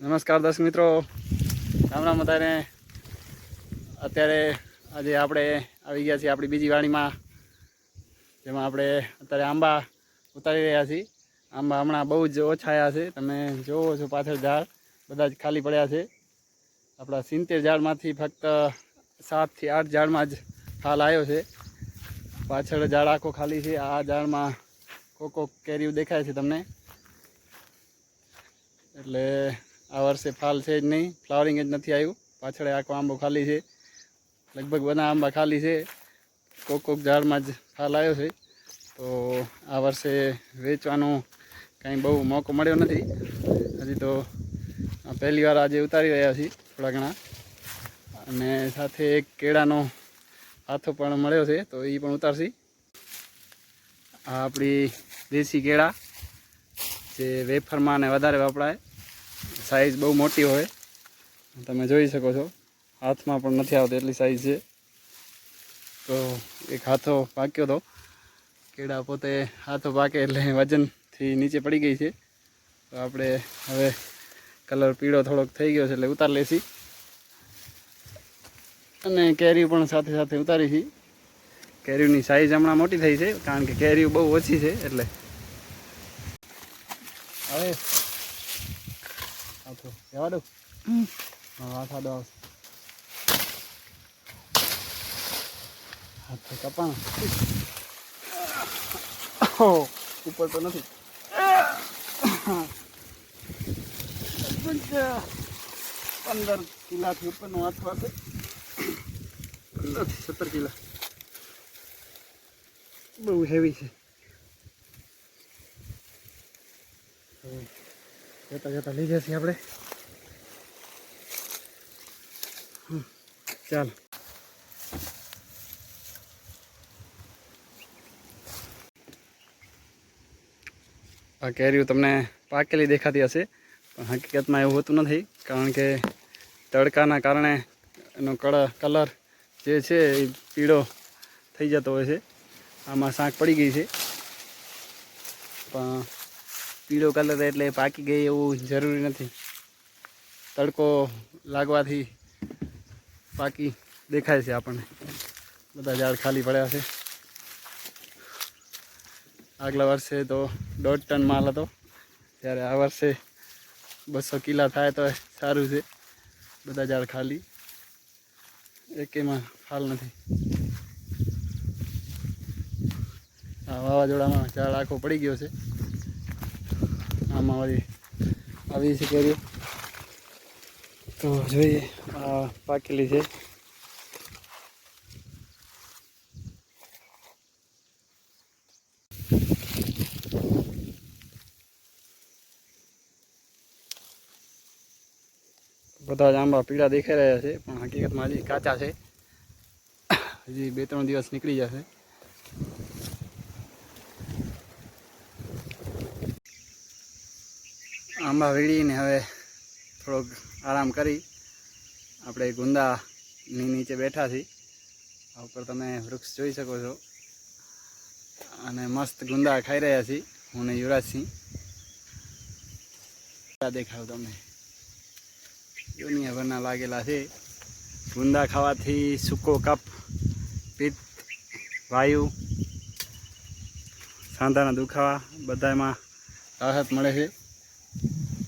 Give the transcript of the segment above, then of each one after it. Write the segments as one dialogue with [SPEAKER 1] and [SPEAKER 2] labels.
[SPEAKER 1] નમસ્કાર દર્શક મિત્રો. રામ રામ બધાને. અત્યારે આજે આપણે આવી ગયા છીએ આપણી બીજી વાડીમાં, જેમાં આપણે અત્યારે આંબા ઉતારી રહ્યા છીએ. આંબા હમણાં બહુ જ ઓછા આવ્યા છે. તમે જોવો છો પાછળ ઝાડ, બધા જ ખાલી પડ્યા છે. આપણા સિત્તેર ઝાડમાંથી ફક્ત સાતથી આઠ ઝાડમાં જ હાલ આવ્યો છે. પાછળ ઝાડ આખો ખાલી છે. આ ઝાડમાં કોક કેરીઓ દેખાય છે તમને. એટલે આ વર્ષે ફાલ છે જ નહીં. ફ્લાવરિંગ જ નથી આવ્યું. પાછળ આખો આંબો ખાલી છે. લગભગ બધા આંબા ખાલી છે. કોક કોક ઝાડમાં જ ફાલ આવ્યો છે. તો આ વર્ષે વેચવાનો કાંઈ બહુ મોકો મળ્યો નથી. હજી તો પહેલી વાર આજે ઉતારી રહ્યા છીએ થોડા ઘણા. અને સાથે એક કેળાનો હાથો પણ મળ્યો છે, તો એ પણ ઉતારશી. આ આપણી દેશી કેળા, જે વેફરમાં ને વધારે વપરાય. સાઈઝ બહુ મોટી હોય. તમે જોઈ શકો છો. હાથમાં પણ નથી આવતી એટલી સાઈઝ છે. તો એક હાથો પાક્યો હતો કેળા પોતે હાથો પાકે એટલે વજનથી નીચે પડી ગઈ છે. તો આપણે હવે કલર પીળો થોડોક થઈ ગયો છે એટલે ઉતાર લેશી અને કેરી પણ સાથે સાથે ઉતારી છે. કેરીની સાઈઝ હમણાં મોટી થઈ છે, કારણ કે કેરીઓ બહુ ઓછી છે એટલે. હવે હાથો જવા દો હા હાથ આડો આવશે. હાથો કપાણ ઉપર તો નથી. પંદર કિલાથી ઉપરનો હાથ હશે પંદરથી સત્તર કિલા. બહુ હેવી છે. જતા જતા લઈ જશે આપણે. ચાલ. આ કેરીઓ તમને પાકેલી દેખાતી હશે, પણ હકીકતમાં એવું હોતું નથી, કારણ કે તડકાના કારણે એનો કળા, કલર જે છે એ પીળો થઈ જતો હોય છે. આમાં શાંક પડી ગઈ છે. પણ પીળો કલર એટલે પાકી ગઈ એવું જરૂરી નથી. તડકો લાગવાથી પાકી દેખાય છે આપણને. બધા ઝાડ ખાલી પડ્યા છે. આગલા વર્ષે તો દોઢ ટન માલ હતો. ત્યારે આ વર્ષે બસો કિલા થાય તો સારું છે. બધા ઝાડ ખાલી. એકેમાં ફાલ નથી. આ વાવાઝોડામાં ઝાડ આખો પડી ગયો છે. આમાં વળી આવી છે કેરીઓ તો જોઈએ પાકેલી છે. બધા જ આંબા પીળા દેખાઈ રહ્યા છે, પણ હકીકતમાં હજી કાચા છે. હજી બે ત્રણ દિવસ નીકળી જશે. આંબા વીણીને હવે થોડોક આરામ કરી. આપણે ગુંદાની નીચે બેઠા છીએ. આ ઉપર તમે વૃક્ષ જોઈ શકો છો. અને મસ્ત ગુંદા ખાઈ રહ્યા છીએ. હું ને યુવરાજસિંહ દેખાવ તમને. દુનિયાભરના લાગેલા છે. ગુંદા ખાવાથી સૂકો કપ પિત્ત, વાયુ, સાંધાના દુખાવા બધામાં રાહત મળે છે.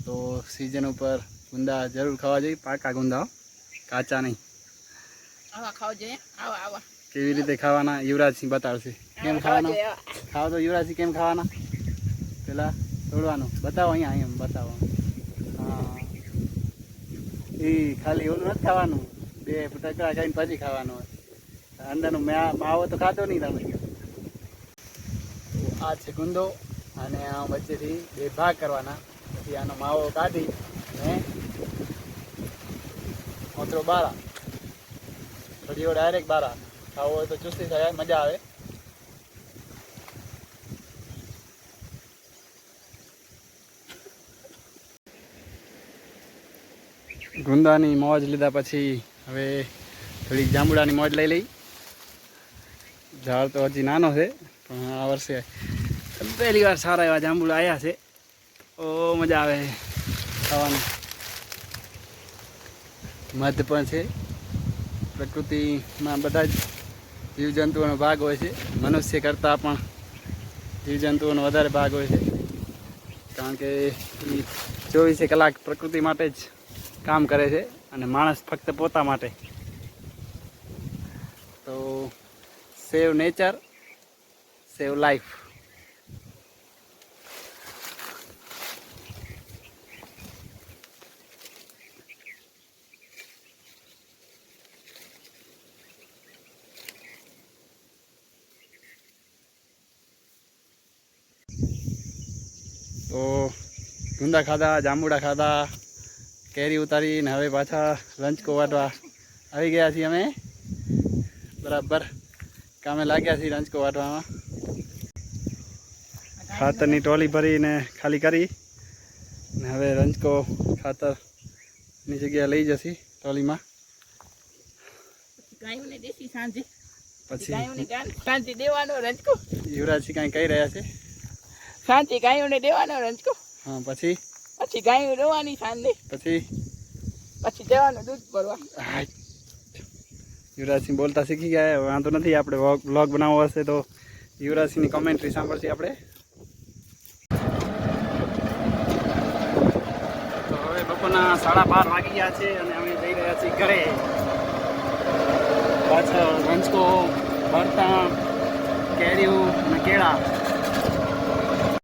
[SPEAKER 1] તો સિઝન ઉપર ગુંદા જરૂર ખાવા જોઈએ પાકા ગુંદા કાચા નહીં. કેવી રીતે ખાવાના યુવરાજસિંહ બતાવશે. કેમ ખાવાના?
[SPEAKER 2] ખાવા
[SPEAKER 1] તો યુવરાજસિંહ કેમ ખાવાના? પેલા તોડવાનું. બતાવો અહીંયા એમ બતાવો. હા. એ ખાલી એવું નથી ખાવાનું. બે ટકરા ખાઈને પછી ખાવાનું હોય. અંદરનું મા- માવો તો ખાતો નહીં તમે. આ છે ગુંદો અને આ વચ્ચેથી બે ભાગ કરવાના. પછી આનો માવો કાઢી અને ઓતરો બારા. ઘડીઓ ડાયરેક્ટ બારા. ખાવો હોય તો ચુસ્તી થાય, મજા આવે. ગુંદાની મોજ લીધા પછી હવે થોડીક જાંબુડાની મોજ લઈ લઈ. ઝાડ તો હજી નાનો છે, પણ આ વર્ષે પહેલી વાર સારા એવા જાંબુડા આવ્યા છે. ઓ, મજા આવે ખાવાની. મધ પણ છે. પ્રકૃતિમાં બધા જ જીવજંતુઓનો ભાગ હોય છે. મનુષ્ય કરતાં પણ જીવજંતુઓનો વધારે ભાગ હોય છે. કારણ કે એ ચોવીસે કલાક પ્રકૃતિ માટે જ કામ કરે છે અને માણસ ફક્ત પોતા માટે. તો સેવ નેચર, સેવ લાઈફ. તો ગુંદા ખાધા જાંબુડા ખાધા કેરી ઉતારીને હવે પાછા લંચ વાટવા આવી ગયા છીએ અમે. બરાબર. કામે લાગ્યા છીએ લંચ વાટવામાં ખાતરની ટોલી ભરીને ખાલી કરી. ને હવે રંજકો ખાતરની જગ્યાએ લઈ જશી ટોલીમાં. પછી યુવરાજસિંહ કાંઈ કહી રહ્યા છે?
[SPEAKER 2] સાંજે ગાયોને દેવાનો રંજકો
[SPEAKER 1] હા પછી?
[SPEAKER 2] પછી ગાયો રોવાની શાંતિ
[SPEAKER 1] પછી?
[SPEAKER 2] પછી જવાનું દૂધ ભરવા.
[SPEAKER 1] હાય. યુવરાજસિંહ બોલતા શીખી ગયા. વાંધો નથી આપણે વ્લોગ બનાવવો હશે તો યુવરાજસિંહની કોમેન્ટ્રી સાંભળશે આપણે. તો હવે બપોરના સાડા બાર વાગી ગયા છે અને અમે જઈ રહ્યા છીએ ઘરે. પાછળ રંજકો ભરતા કેરીઓ અને કેળા.